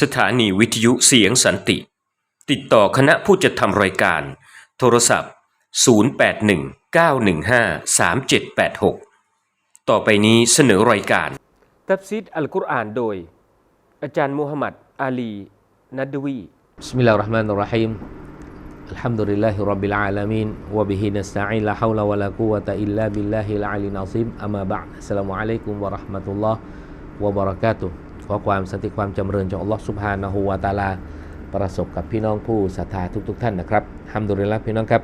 สถานีวิทยุเสียงสันติ ติดต่อคณะผู้จัดทำรายการ โทรศัพท์ 0819153786 ต่อไปนี้เสนอรายการตับซิดอัลกุรอานโดย อาจารย์มูฮัมหมัดอาลี นัดดวีบิสมิลลาฮิรเราะห์มานิรเราะฮีม الحمد لله رب العالمين وبه نستعين لا حول ولا قوة إلا بالله العلي العظيم أما بعد السلام عليكم ورحمة الله وبركاته ขอความสันติความจำเริญจากอัลลอฮฺสุบฮานะฮูวาตาลา ประสบกับพี่น้องผู้ศรัทธาทุกๆทท่านนะครับฮัมดุลิลละพี่น้องครับ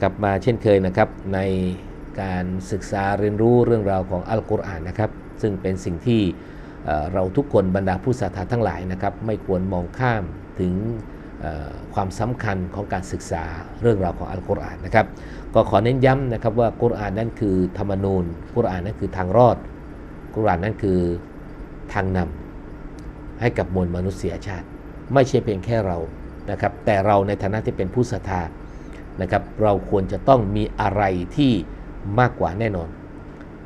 กลับมาเช่นเคยนะครับ ในการศึกษาเรียนรู้เรื่องราวของอัลกุรอานนะครับ ซึ่งเป็นสิ่งที่เราทุกคนบรรดาผู้ศรัทธาทั้งหลายนะครับ ไม่ควรมองข้ามถึงความสำคัญของการศึกษาเรื่องราวของอัลกุรอานนะครับ ก็ขอเน้นย้ำนะครับว่ากุรอานนั่นคือธรรมนูญกุรอานนั่นคือทางรอดกุรอานนั่นคือ ทางนำให้กับมวลมนุษยชาติ ไม่ใช่เพียงแค่เรานะครับแต่เราในฐานะที่เป็นผู้ศรัทธานะครับเราควรจะต้องมีอะไรที่มากกว่าแน่นอน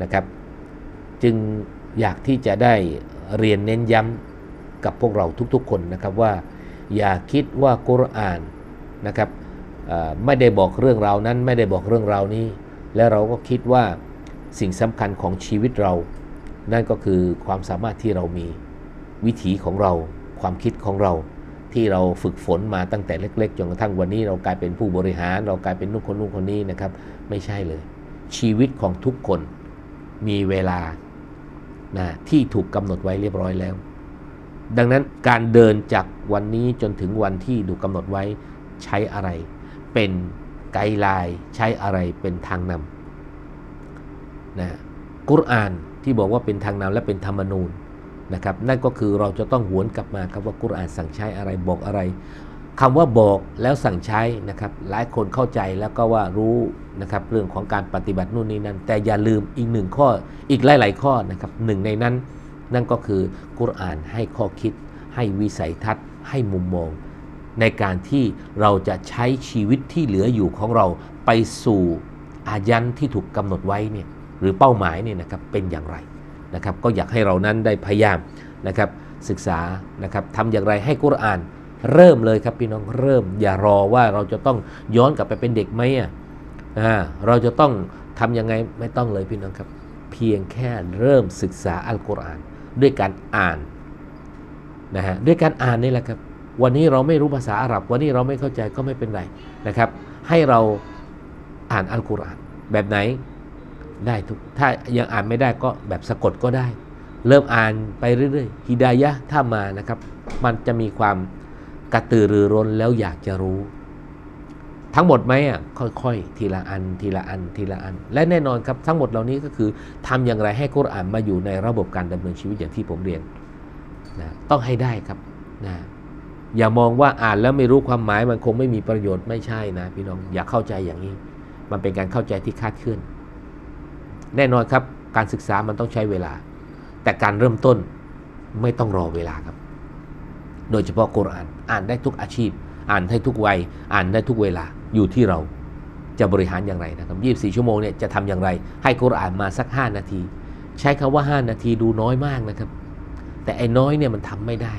นะครับจึงอยากที่จะได้เรียนเน้นย้ำกับพวกเราทุกๆคนนะครับว่า อย่าคิดว่ากุรอานนะครับไม่ได้บอกเรื่องราวนั้นไม่ได้บอกเรื่องราวนี้ และเราก็คิดว่าสิ่งสำคัญของชีวิตเรา นั่นก็คือความสามารถที่เรามีวิถีของเรา ความคิดของเรา ที่เราฝึกฝนมาตั้งแต่เล็กๆจนกระทั่งวันนี้เรากลายเป็นผู้บริหาร เรากลายเป็นนุ่นคนนุ่นคนนี้นะครับ ไม่ใช่เลย ชีวิตของทุกคนมีเวลานะที่ถูกกำหนดไว้เรียบร้อยแล้ว ดังนั้นการเดินจากวันนี้จนถึงวันที่ถูกกำหนดไว้ใช้อะไร เป็นไกด์ไลน์ใช้อะไรเป็นทางนำนะกุรอาน ที่บอกว่าเป็นทางนำและเป็นธรรมนูญนะครับนั่นก็คือเราจะต้องหวนกลับมาครับว่ากุรอานสั่งใช้อะไรบอกอะไรคำว่าบอกแล้วสั่งใช้นะครับหลายคนเข้าใจแล้วก็ว่ารู้นะครับเรื่องของการปฏิบัตินู่นนี่นั่น แต่อย่าลืมอีกหนึ่งข้ออีกหลาย ๆ ข้อนะครับหนึ่งในนั้น นั่นก็คือกุรอานให้ข้อคิด ให้วิสัยทัศน์ ให้มุมมอง ในการที่เราจะใช้ชีวิตที่เหลืออยู่ของเราไปสู่อายันที่ถูกกำหนดไว้เนี่ย รือเป้าหมายเนี่ยนะครับเป็นอย่างไรนะครับก็อยากให้เรานั้นได้พยายามนะครับศึกษานะครับทำอย่างไรให้กุรอานเริ่มเลยครับพี่น้องเริ่ม อย่ารอว่าเราจะต้องย้อนกลับไปเป็นเด็กไหมอะอ่าเราจะต้องทำยังไงไม่ต้องเลยพี่น้องครับ เพียงแค่เริ่มศึกษาอัลกุรอานด้วยการอ่านนะฮะด้วยการอ่านนี่แหละครับ วันนี้เราไม่รู้ภาษาอาหรับ วันนี้เราไม่เข้าใจก็ไม่เป็นไรนะครับ ให้เราอ่านอัลกุรอานแบบไหน ได้ทุกถ้ายังอ่านไม่ได้ก็แบบสะกดก็ได้ เริ่มอ่านไปเรื่อยๆฮิดายะถ้ามานะครับ มันจะมีความกระตือรือร้นแล้วอยากจะรู้ ทั้งหมดไหมอะค่อยๆ ทีละอันทีละอันทีละอัน และแน่นอนครับทั้งหมดเหล่านี้ก็คือทำอย่างไรให้กุรอานมาอยู่ในระบบการดำเนินชีวิตอย่างที่ผมเรียนนะต้องให้ได้ครับนะอย่ามองว่าอ่านแล้วไม่รู้ความหมายมันคงไม่มีประโยชน์ไม่ใช่นะพี่น้องอย่าเข้าใจอย่างนี้ มันเป็นการเข้าใจที่คาดเคลื่อน แน่นอนครับ การศึกษามันต้องใช้เวลา แต่การเริ่มต้นไม่ต้องรอเวลาครับ โดยเฉพาะกุรอานอ่านได้ทุกอาชีพ อ่านได้ทุกวัย อ่านได้ทุกเวลาอยู่ที่เราจะบริหารอย่างไรนะครับ 24 ชั่วโมงเนี่ยจะทำอย่างไร ให้กุรอานมาสัก 5 นาที ใช้คำว่า 5 นาทีดูน้อยมากนะครับ แต่ไอ้น้อยเนี่ยมันทำไม่ได้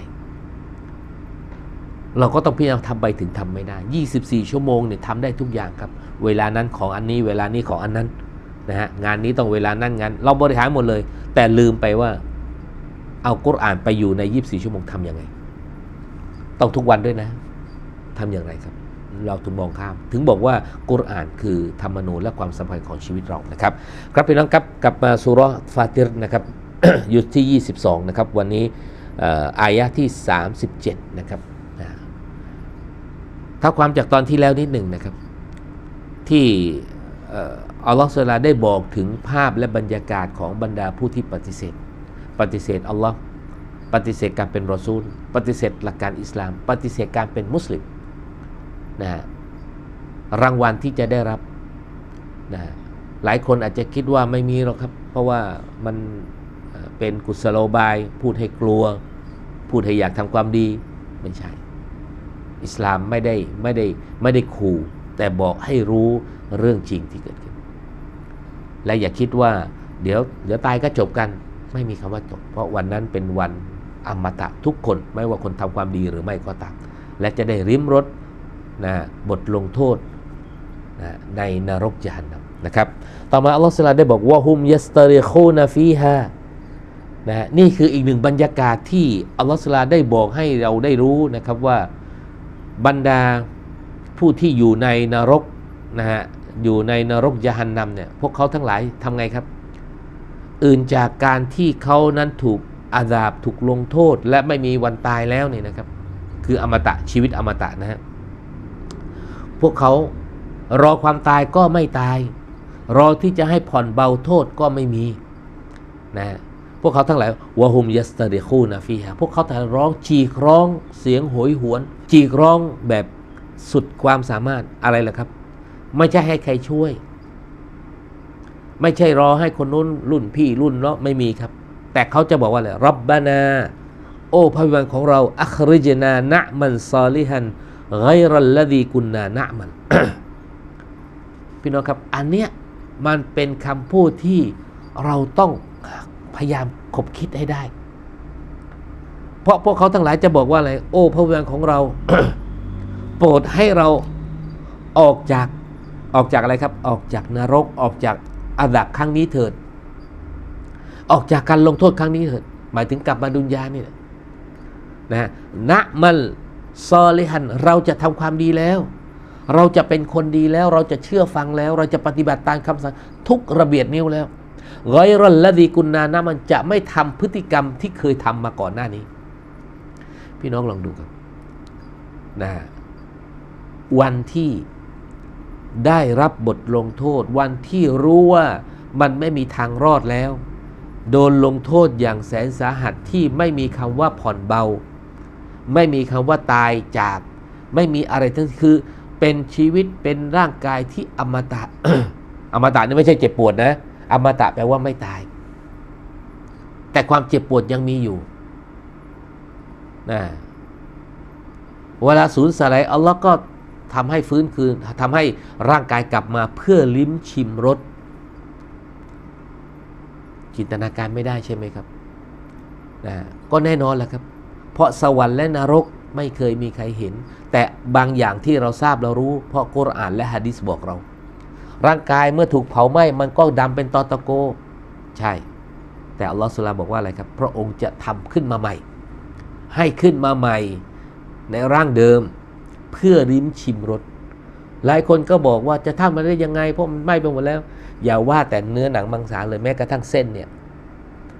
เราก็ต้องพยายามทำไปถึงทำไม่ได้ 24 ชั่วโมงเนี่ยทำได้ทุกอย่างครับ เวลานั้นของอันนี้ เวลานี้ของอันนั้น นะฮะงานนี้ต้องเวลานั่นงานเราบริหารหมดเลย แต่ลืมไปว่าเอากุรอานไปอยู่ใน 24 ชั่วโมงทำยังไง ต้องทุกวันด้วยนะทำอย่างไรครับ เราถึงมองข้าม ถึงบอกว่ากุรอานคือธรรมนูญและความสัมพันธ์ของชีวิตเรานะครับ ครับพี่น้องครับกลับมาสุรฟาติรนะครับอยู่ที่ 22 นะครับ วันนี้ออายะที่ 37 นะครับถ้าความจากตอนที่แล้วนิดหนึ่งนะครับ ที่ อัลลอฮฺสุลาได้บอกถึงภาพและบรรยากาศของบรรดาผู้ที่ปฏิเสธ ปฏิเสธอัลลอฮ์ปฏิเสธการเป็นรอซูล ปฏิเสธหลักการอิสลาม ปฏิเสธการเป็นมุสลิมนะฮะรางวัลที่จะได้รับนะฮะหลายคนอาจจะคิดว่าไม่มีหรอกครับ เพราะว่ามันเป็นกุศโลบาย พูดให้กลัว พูดให้อยากทำความดีไม่ใช่ อิสลามไม่ได้ไม่ได้ไม่ได้ขู่แต่บอกให้รู้เรื่องจริงที่เกิดขึ้น และอย่าคิดว่าเดี๋ยวเดี๋ยวตายก็จบกัน ไม่มีคำว่าจบ เพราะวันนั้นเป็นวันอมตะทุกคนไม่ว่าคนทำความดีหรือไม่ก็ตามและจะได้ริมรสนะบทลงโทษนะในนรกจันนัมนะครับ ต่อมาอัลลอฮฺสุลตานได้บอกว่าฮุมยัสตาริคูนฟีฮานะนี่คืออีกหนึ่งบรรยากาศที่อัลลอฮฺสุลตานได้บอกให้เราได้รู้นะครับว่าบรรดาผู้ที่อยู่ในนรกนะฮะ อยู่ในนรกยะหันนัมเนี่ยพวกเขาทั้งหลายทำไงครับ อื่นจากการที่เขานั้นถูกอาดาบถูกลงโทษ และไม่มีวันตายแล้วเนี่ยนะครับ คืออมตะชีวิตอมตะนะฮะพวกเขารอความตายก็ไม่ตาย รอที่จะให้ผ่อนเบาโทษก็ไม่มีนะฮะพวกเขาทั้งหลายวะฮุมยัสตาริคูนะฟีฮะพวกเขาแต่ร้องจีกร้องเสียงโหยหวน จีกร้องแบบสุดความสามารถอะไรล่ะครับ ไม่ใช่ให้ใครช่วย ไม่ใช่รอให้คนนู้นรุ่นพี่รุ่นเนาะไม่มีครับ แต่เขาจะบอกว่าอะไรรับบานา โอ้พระวิญญาณของเรา อัคริจนานะมันซอลิฮันไกรัลลดีกุนนานะมัน พี่น้องครับ อันเนี้ยมันเป็นคำพูดที่เราต้องพยายามคบคิดให้ได้ เพราะพวกเขาทั้งหลายจะบอกว่าอะไร โอ้พระวิญญาณของเรา โปรดให้เราออกจาก ออกจากอะไรครับ ออกจากนรก ออกจากอาดับครั้งนี้เถิด ออกจากการลงโทษครั้งนี้เถิด หมายถึงกลับมาดุนยานี่แหละนะนะมันซอลิฮัน เราจะทำความดีแล้ว เราจะเป็นคนดีแล้ว เราจะเชื่อฟังแล้ว เราจะปฏิบัติตามคำสั่งทุกระเบียดนิ้วแล้วร้อยรัลละดีกุนนานะมันจะไม่ทำพฤติกรรมที่เคยทำมาก่อนหน้านี้ พี่น้องลองดูครับนะวันที่ ได้รับบทลงโทษ วันที่รู้ว่ามันไม่มีทางรอดแล้ว โดนลงโทษอย่างแสนสาหัสที่ไม่มีคำว่าผ่อนเบา ไม่มีคำว่าตายจาก ไม่มีอะไรทั้งคือเป็นชีวิตเป็นร่างกายที่อมตะอมตะนี่ไม่ใช่เจ็บปวดนะ อมตะแปลว่าไม่ตาย แต่ความเจ็บปวดยังมีอยู่นะเวลาสูญสลายอัลลอฮ์ก็ ทำให้ฟื้นคืนทำให้ร่างกายกลับมาเพื่อลิ้มชิมรสจินตนาการไม่ได้ใช่ไหมครับนะก็แน่นอนแหละครับ เพราะสวรรค์และนรกไม่เคยมีใครเห็น แต่บางอย่างที่เราทราบเรารู้ เพราะกุรอานและฮะดิษบอกเรา ร่างกายเมื่อถูกเผาไหม้มันก็ดำเป็นตอตะโก ใช่ แต่อัลลอฮฺสุลาบอกว่าอะไรครับ พระองค์จะทำขึ้นมาใหม่ ให้ขึ้นมาใหม่ในร่างเดิม เพื่อริมชิมรสหลายคนก็บอกว่าจะทำมันได้ยังไงเพราะมันไหม้ไปหมดแล้ว อย่าว่าแต่เนื้อหนังมังสาเลยแม้กระทั่งเส้นเนี่ย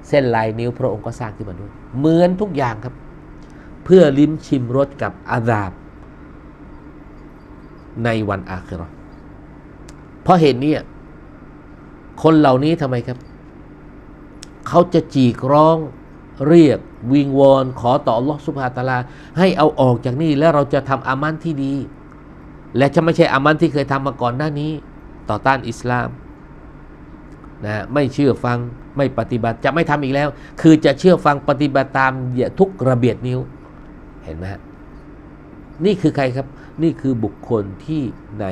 เส้นลายนิ้วพระองค์ก็สร้างขึ้นมาด้วยเหมือนทุกอย่างครับ เพื่อลิ้มชิมรสกับอาดาบ ในวันอาคิราเพราะเหตุนี้คนเหล่านี้ทำไมครับ เขาจะจีกร้อง เรียกวิงวอนขอต่ออัลลอฮฺสุบฮาตาลา ให้เอาออกจากนี่แล้วเราจะทำอามันที่ดี และจะไม่ใช่อามันที่เคยทำมาก่อนหน้านี้ ต่อต้านอิสลามนะไม่เชื่อฟังไม่ปฏิบัติจะไม่ทำอีกแล้ว คือจะเชื่อฟังปฏิบัติตามทุกระเบียดนิ้วเห็นไหมฮะนี่คือใครครับ นี่คือบุคคลที่ใน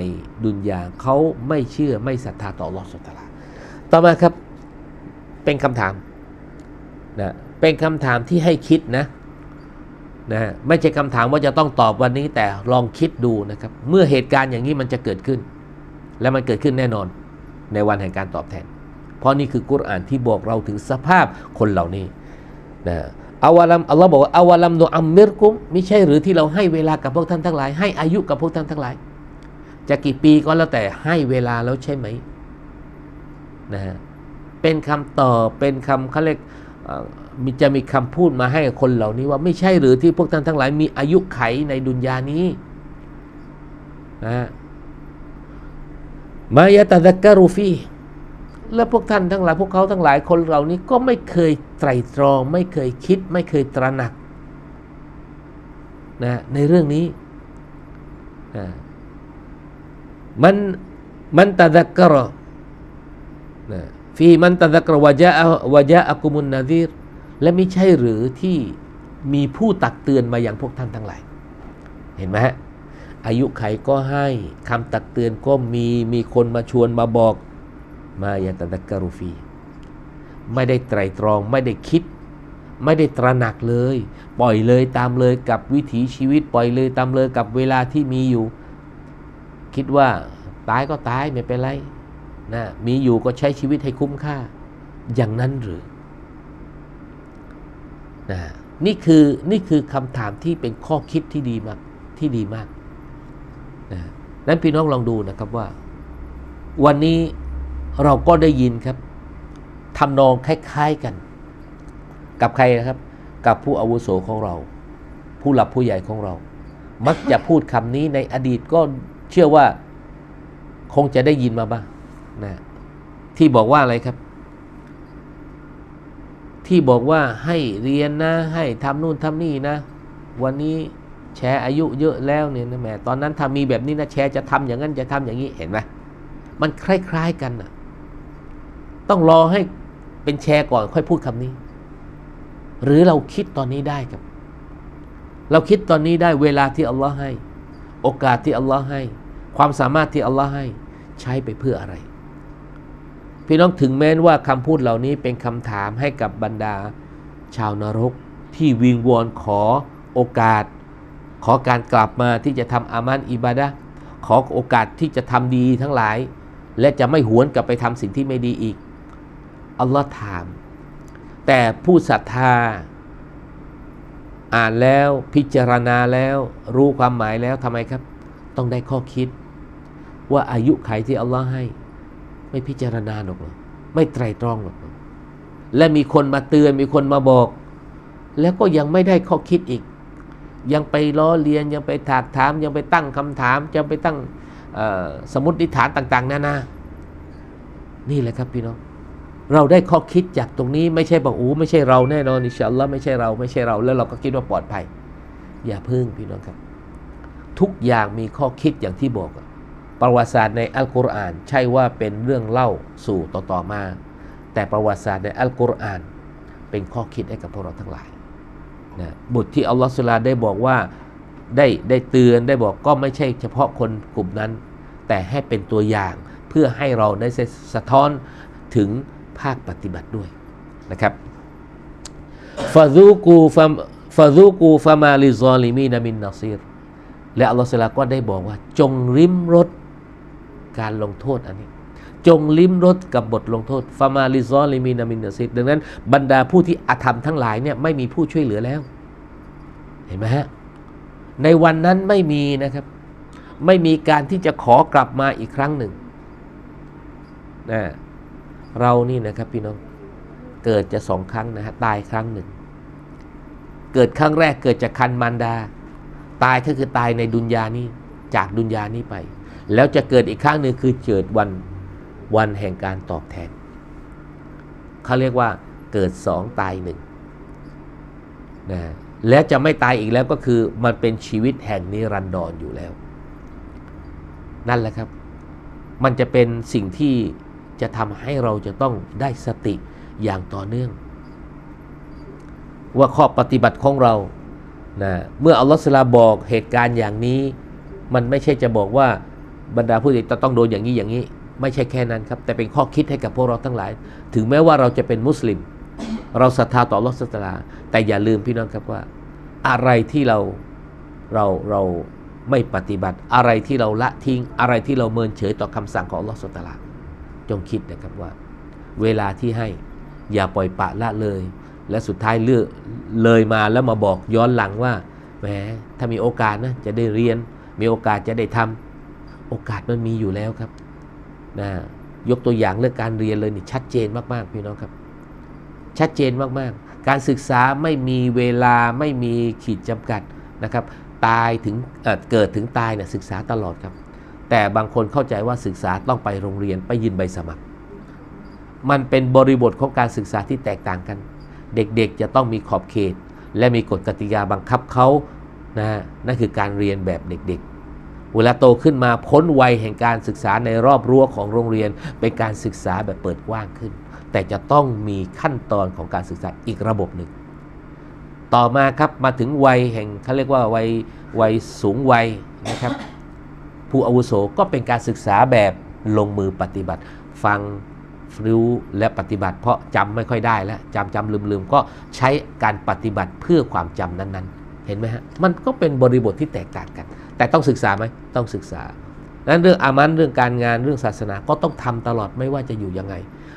ดุนยาเขาไม่เชื่อไม่ศรัทธาต่อลอฮฺสุตาลา ต่อมาครับเป็นคำถามนะเป็นคำถามที่ให้คิดนะนะฮะไม่ใช่คำถามว่าจะต้องตอบวันนี้แต่ลองคิดดูนะครับ เมื่อเหตุการณ์อย่างนี้มันจะเกิดขึ้น และมันเกิดขึ้นแน่นอนในวันแห่งการตอบแทน เพราะนี่คือกุรอานที่บอกเราถึงสภาพคนเหล่านี้นะอาวลัมอัลลอฮ์บอกว่าอาวาลัมนุอัมมิรกุมไม่ใช่หรือที่เราให้เวลากับพวกท่านทั้งหลาย ให้อายุกับพวกท่านทั้งหลาย จะกี่ปีก็แล้วแต่ให้เวลาแล้วใช่ไหมนะฮะเป็นคำตอบเป็นคำเขาเรียก มีจะมีคำพูดมาให้คนเหล่านี้ว่าไม่ใช่หรือที่พวกท่านทั้งหลายมีอายุไขในดุนยานี้นะมายะตะดักกะรูฟีและพวกท่านทั้งหลายพวกเขาทั้งหลายคนเหล่านี้ก็ไม่เคยไตรตรอง ไม่เคยคิด ไม่เคยตระหนักนะในเรื่องนี้นะมันมันตะดักกรนะฟีมันตะดักกรวะจาวะจาอักุมุนนาซีร และไม่ใช่หรือที่มีผู้ตักเตือนมาอย่างพวกท่านทั้งหลาย เห็นไหมฮะอายุไขก็ให้คำตักเตือนก็มีมีคนมาชวนมาบอกมายาตะดักการุฟี ไม่ได้ไตรตรองไม่ได้คิด ไม่ได้ตระหนักเลย ปล่อยเลยตามเลยกับวิถีชีวิต ปล่อยเลยตามเลยกับเวลาที่มีอยู่ คิดว่าตายก็ตายไม่เป็นไรนะมีอยู่ก็ใช้ชีวิตให้คุ้มค่า อย่างนั้นหรือ นะนี่คือนี่คือคำถามที่เป็นข้อคิดที่ดีมากที่ดีมากนะนั้นพี่น้องลองดูนะครับว่า วันนี้เราก็ได้ยินครับทำนองคล้ายๆกัน กับใครนะครับ กับผู้อาวุโสของเรา ผู้หลับผู้ใหญ่ของเรา มักจะพูดคำนี้ในอดีตก็เชื่อว่าคงจะได้ยินมาบ้างนะที่บอกว่าอะไรครับ ที่บอกว่าให้เรียนนะ ให้ทำนู่นทำนี่นะ วันนี้แชร์อายุเยอะแล้วเนี่ยนะแม่ตอนนั้นถ้ามีแบบนี้นะแชร์จะทำอย่างนั้นจะทำอย่างนี้เห็นไหมมันคล้าย ๆกันนะต้องรอให้เป็นแชร์ก่อนค่อยพูดคำนี้ หรือเราคิดตอนนี้ได้ครับ เราคิดตอนนี้ได้เวลาที่อัลลอฮ์ให้ โอกาสที่อัลลอฮ์ให้ ความสามารถที่อัลลอฮ์ให้ ใช้ไปเพื่ออะไร พี่น้องถึงแม้นว่าคำพูดเหล่านี้เป็นคำถามให้กับบรรดา ชาวนรก ที่วิงวอนขอโอกาส ขอการกลับมาที่จะทำอามันอิบาดะขอโอกาสที่จะทำดีทั้งหลาย และจะไม่หวนกลับไปทำสิ่งที่ไม่ดีอีก อัลลอฮ์ถาม แต่ผู้ศรัทธา อ่านแล้วพิจารณาแล้วรู้ความหมายแล้วทำไมครับ ต้องได้ข้อคิด ว่าอายุไขที่อัลลอฮ์ให้ ไม่พิจารณาหรอกเหรอไม่ไตรตรองหรอก และมีคนมาเตือนมีคนมาบอก แล้วก็ยังไม่ได้ข้อคิดอีก ยังไปล้อเลียนยังไปถากถาม ยังไปตั้งคำถามยังไปตั้งสมมติฐานต่างๆ นานา นี่แหละครับพี่น้อง เราได้ข้อคิดจากตรงนี้ไม่ใช่บอกโอ้ไม่ใช่เราแน่นอนอินชาอัลลอฮ์ไม่ใช่เราไม่ใช่เรา แล้วเราก็คิดว่าปลอดภัย อย่าพึ่งพี่น้องครับ ทุกอย่างมีข้อคิดอย่างที่บอก ประวัติศาสตร์ในอัลกุรอานใช่ว่าเป็นเรื่องเล่าสู่ต่อๆมา แต่ประวัติศาสตร์ในอัลกุรอาน เป็นข้อคิดให้กับพวกเราทั้งหลายนะบทที่อัลลอฮฺสุลาได้บอกว่าได้ได้เตือนได้บอกก็ไม่ใช่เฉพาะคนกลุ่มนั้น แต่ให้เป็นตัวอย่างเพื่อให้เราได้สะท้อนถึงภาคปฏิบัติด้วยนะครับฟาซูกูฟาฟาซูกูฟามาลิซอลิมีนามินนาซีรและอัลลอฮฺสุลาก็ได้บอกว่าจงริมรส การลงโทษอันนี้ จงลิ้มรสกับบทลงโทษฟามาลิซอลิมีนามินาซิดดังนั้นบรรดาผู้ที่อาธรรมทั้งหลายเนี่ยไม่มีผู้ช่วยเหลือแล้ว เห็นไหมฮะในวันนั้นไม่มีนะครับ ไม่มีการที่จะขอกลับมาอีกครั้งหนึ่งนะเรานี่นะครับพี่น้องเกิดจะสองครั้งนะฮะตายครั้งหนึ่ง เกิดครั้งแรกเกิดจากคันมารดา ตายก็คือตายในดุนยานี้จากดุนยานี้ไป แล้วจะเกิดอีกครั้งหนึ่งคือเกิดวันวันแห่งการตอบแทนเขาเรียกว่าเกิดสองตายหนึ่งนะแล้วจะไม่ตายอีกแล้วก็คือมันเป็นชีวิตแห่งนิรันดรออยู่แล้ว นั่นแหละครับ มันจะเป็นสิ่งที่จะทำให้เราจะต้องได้สติอย่างต่อเนื่อง ว่าข้อปฏิบัติของเรานะเมื่ออัลลอฮฺสลาบอกเหตุการณ์อย่างนี้ มันไม่ใช่จะบอกว่า บรรดาผู้ใหญ่จะต้องโดนอย่างนี้อย่างนี้ ไม่ใช่แค่นั้นครับ แต่เป็นข้อคิดให้กับพวกเราทั้งหลาย ถึงแม้ว่าเราจะเป็นมุสลิม เราศรัทธาต่อลลอฮฺสลา แต่อย่าลืมพี่น้องครับว่า อะไรที่เราเราเราไม่ปฏิบัติ อะไรที่เราละทิ้ง อะไรที่เราเมินเฉยต่อคำสั่งของลอสตาลา จงคิดนะครับว่า เวลาที่ให้อย่าปล่อยปะละเลย และสุดท้ายเลือกเลยมาแล้วมาบอกย้อนหลังว่าแหมถ้ามีโอกาสนะจะได้เรียน มีโอกาสจะได้ทำ โอกาสมันมีอยู่แล้วครับนะยกตัวอย่างเรื่องการเรียนเลยนี่ชัดเจนมากๆพี่น้องครับ ชัดเจนมากๆ การศึกษาไม่มีเวลาไม่มีขีดจำกัดนะครับ ตายถึงเเกิดถึงตายเนี่ยศึกษาตลอดครับ แต่บางคนเข้าใจว่าศึกษาต้องไปโรงเรียนไปยืนใบสมัคร มันเป็นบริบทของการศึกษาที่แตกต่างกัน เด็กๆจะต้องมีขอบเขต และมีกฎกติกาบังคับเขานะนั่นคือการเรียนแบบเด็กๆ เวลาโตขึ้นมาพ้นวัยแห่งการศึกษาในรอบรั้วของโรงเรียน เป็นการศึกษาแบบเปิดกว้างขึ้น แต่จะต้องมีขั้นตอนของการศึกษาอีกระบบหนึ่ง ต่อมาครับมาถึงวัยแห่งเขาเรียกว่าวัยวัยสูงวัยนะครับผู้อาวุโสก็เป็นการศึกษาแบบลงมือปฏิบัติ ฟังรู้และปฏิบัติ เพราะจำไม่ค่อยได้แล้วจำจำลืมลืมก็ใช้การปฏิบัติเพื่อความจำนั้นๆ เห็นไหมฮะมันก็เป็นบริบทที่แตกต่างกัน แต่ต้องศึกษาไหมต้องศึกษานั้นเรื่องอามันเรื่องการงานเรื่องศาสนาก็ต้องทำตลอดไม่ว่าจะอยู่ยังไง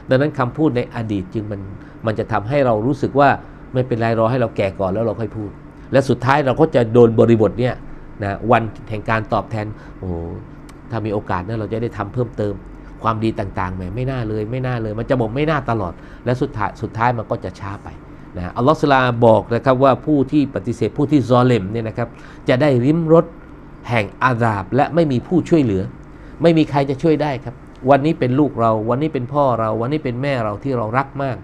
ดังนั้นคำพูดในอดีตจึงมันมันจะทำให้เรารู้สึกว่าไม่เป็นไรรอให้เราแก่ก่อนแล้วเราค่อยพูด และสุดท้ายเราก็จะโดนบริบทเนี่ยนะวันแห่งการตอบแทนโอ้ถ้ามีโอกาสเนี่ยเราจะได้ทำเพิ่มเติมความดีต่างๆแหมไม่น่าเลยไม่น่าเลย มันจะบอกไม่น่าตลอด และสุดท้ายสุดท้ายมันก็จะช้าไปนะอัลลอฮฺสุลาบอกนะครับว่าผู้ที่ปฏิเสธผู้ที่ซอเลมเนี่ยนะครับจะได้ริมรส แห่งอาดาบและไม่มีผู้ช่วยเหลือ ไม่มีใครจะช่วยได้ครับ วันนี้เป็นลูกเรา วันนี้เป็นพ่อเราวันนี้เป็นแม่เราที่เรารักมาก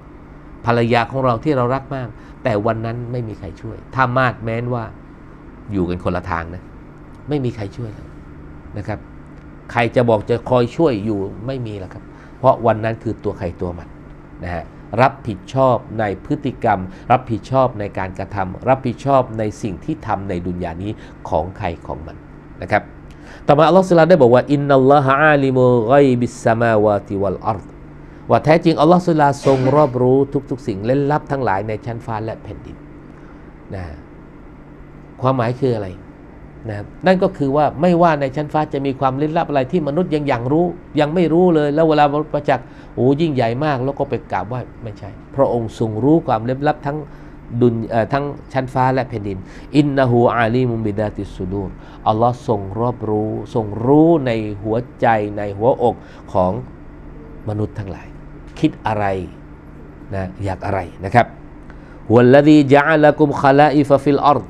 ภรรยาของเราที่เรารักมาก แต่วันนั้นไม่มีใครช่วย ถ้ามาดแม้นว่าอยู่กันคนละทางนะ ไม่มีใครช่วยแล้วนะครับ ใครจะบอกจะคอยช่วยอยู่ไม่มีแล้วครับ เพราะวันนั้นคือตัวใครตัวมันนะฮะรับผิดชอบในพฤติกรรม รับผิดชอบในการกระทำรับผิดชอบในสิ่งที่ทำในดุนยานี้ของใครของมัน นะครับต่อมาอัลลอฮฺสุลาได้บอกว่าอินนัลลอฮะอาลิมุไกบิสสมาวาติวัลอัรว่าแท้จริงอัลลอฮฺสุลาทรงรอบรู้ทุกๆ สิ่งเล่นลับทั้งหลายในชั้นฟ้าและแผ่นดินนะความหมายคืออะไรนะนั่นก็คือว่าไม่ว่าในชั้นฟ้าจะมีความลึกลับอะไรที่มนุษย์ยังอยังรู้ยังไม่รู้เลย แล้วเวลาประจักษ์โอ้ยิ่งใหญ่มากแล้วก็ไปกราบไหว้ไม่ใช่ พระองค์ทรงรู้ความลึกลับทั้ง ดุนทั้งชั้นฟ้าและแผ่นดิน อินนะฮูอาลีมุมบิดาติสุดูรอัลลอฮ์ทรงรอบรู้ทรงรู้ในหัวใจในหัวอกของมนุษย์ทั้งหลาย คิดอะไรนะอยากอะไรนะครับหัวละดีจาละกุมคาลาอิฟฟิลอรด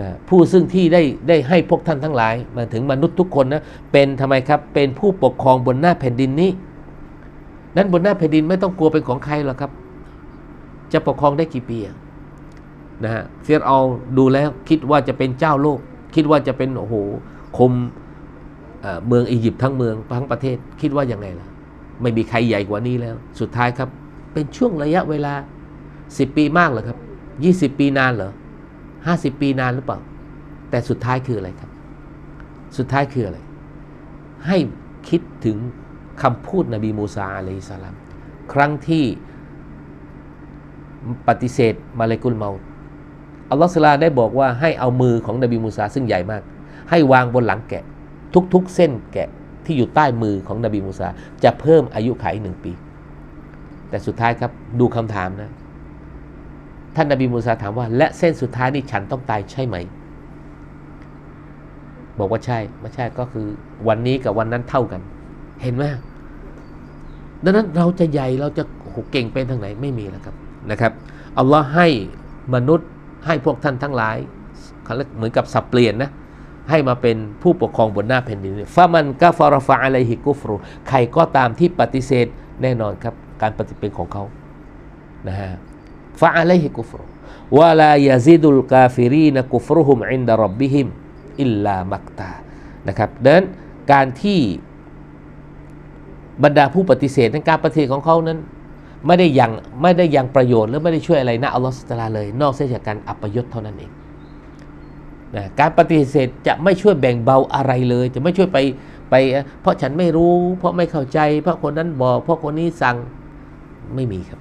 นะผู้ซึ่งที่ได้ได้ให้พวกท่านทั้งหลาย มาถึงมนุษย์ทุกคนนะเป็นทำไมครับ เป็นผู้ปกครองบนหน้าแผ่นดินนี้ นั้นบนหน้าแผ่นดินไม่ต้องกลัวเป็นของใครหรอกครับ จะปกครองได้กี่ปีนะฮะเฟียเอาดูแล้วคิดว่าจะเป็นเจ้าโลก คิดว่าจะเป็นโอ้โหคมเมืองอียิปต์ทั้งเมืองทั้งประเทศคิดว่ายังไงล่ะ ไม่มีใครใหญ่กว่านี้แล้ว สุดท้ายครับ เป็นช่วงระยะเวลา 10 ปีมากเหรอครับ 20 ปีนานเหรอห้าสิบปีนานหรือเปล่า แต่สุดท้ายคืออะไรครับ สุดท้ายคืออะไร ให้คิดถึงคำพูดนบีมูซาอะลัยฮิสลามครั้งที่ ปฏิเสธมาเลกุลเมาต์อัลลอฮฺสุลาได้บอกว่าให้เอามือของนบีมูซาซึ่งใหญ่มาก ให้วางบนหลังแกะ ทุกๆเส้นแกะที่อยู่ใต้มือของนบีมูซาจะเพิ่มอายุขัยหนึ่งปี แต่สุดท้ายครับดูคำถามนะ ท่านนบีมูซาถามว่า และเส้นสุดท้ายนี่ฉันต้องตายใช่ไหม บอกว่าใช่ไม่ใช่ก็คือวันนี้กับวันนั้นเท่ากัน เห็นไหมดังนั้นเราจะใหญ่เราจะโหเก่งเป็นทางไหนไม่มีแล้วครับ นะครับอัลลอฮ์ให้มนุษย์ให้พวกท่านทั้งหลายเขาเรียกเหมือนกับสับเปลี่ยนนะให้มาเป็นผู้ปกครองบนหน้าแผ่นดินฟามันกาฟารฟาอะลัยฮิกุฟรุใครก็ตามที่ปฏิเสธแน่นอนครับ การปฏิเป็นของเขานะฮะฟะอะลัยฮิกุฟรวะลายาซิดุลกาฟิรีนกุฟรุฮุมอินดะรับบิฮิมอิลลามักตานะครับดังนั้นการที่บรรดาผู้ปฏิเสธในการปฏิเสธของเขานั้น ไม่ได้ยังไม่ได้ยังประโยชน์หรือไม่ได้ช่วยอะไรนะอัลลอฮฺสุตลาเลย นอกเสียจากการอัปยศเท่านั้นเองนะการปฏิเสธจะไม่ช่วยแบ่งเบาอะไรเลย จะไม่ช่วยไปไป เพราะฉันไม่รู้ เพราะไม่เข้าใจ เพราะคนนั้นบอก เพราะคนนี้สั่งไม่มีครับ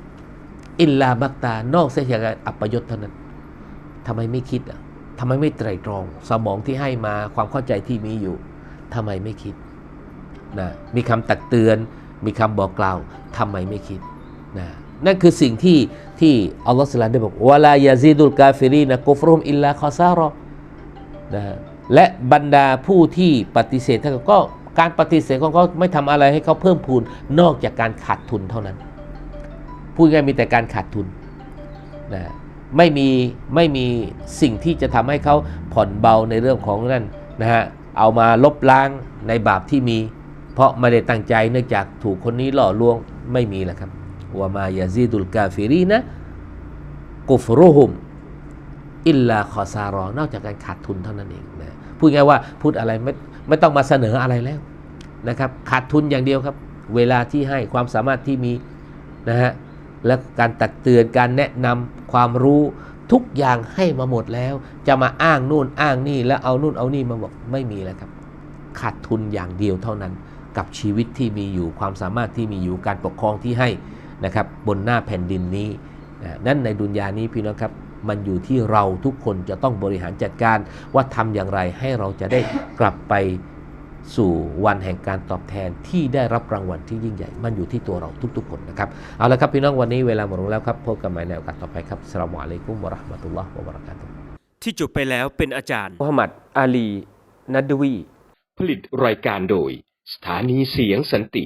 อิลลาบักตานอกเสียจากการอัปยศเท่านั้นทำไมไม่คิดอะทำไมไม่ไตรตรอง สมองที่ให้มาความเข้าใจที่มีอยู่ทำไมไม่คิดนะมีคำตักเตือน มีคำบอกกล่าวทำไมไม่คิด นะนั่นคือสิ่งที่ที่อัลลอฮฺสุลตานได้บอกวะลายาซิดุลกาฟิรีนะกุฟรุมอิลลาคอซารอนะและบรรดาผู้ที่ปฏิเสธทั้งก็การปฏิเสธของเขาไม่ทำอะไรให้เขาเพิ่มพูนนอกจากการขาดทุนเท่านั้น พูดง่ายมีแต่การขาดทุนนะไม่มีไม่มีสิ่งที่จะทำให้เขาผ่อนเบาในเรื่องของนั่นนะฮะเอามาลบล้างในบาปที่มี เพราะไม่ได้ตั้งใจเนื่องจากถูกคนนี้หล่อลวงไม่มีแล้วครับ ว่ามายาซีดุลกาฟิรีนะกุฟรุฮุมอิลลาคอซารอนอกจากการขาดทุนเท่านั้นเองนะพูดง่ายว่าพูดอะไรไม่ไม่ต้องมาเสนออะไรแล้วนะครับขาดทุนอย่างเดียวครับ เวลาที่ให้ความสามารถที่มีนะฮะและการตักเตือนการแนะนำความรู้ทุกอย่างให้มาหมดแล้ว จะมาอ้างนู่นอ้างนี่แล้วเอานู่นเอานี่มาบอกไม่มีแล้วครับขาดทุนอย่างเดียวเท่านั้น กับชีวิตที่มีอยู่ความสามารถที่มีอยู่การปกครองที่ให้ นะครับบนหน้าแผ่นดินนี้นะนั่นในดุนยานี้พี่น้องครับมันอยู่ที่เราทุกคนจะต้องบริหารจัดการว่าทำอย่างไรให้เราจะได้กลับไปสู่วันแห่งการตอบแทนที่ได้รับรางวัลที่ยิ่งใหญ่ มันอยู่ที่ตัวเราทุกๆคนนะครับ เอาละครับพี่น้องวันนี้เวลาหมดลงแล้วครับ พบกันใหม่ในโอกาสต่อไปครับสลามอะลัยกุมวะเราะห์มะตุลลอฮ์วะบะเราะกาตุฮ์ที่จบไปแล้วเป็นอาจารย์มุฮัมมัดอาลี นัดวี ผลิตรายการโดย สถานีเสียงสันติ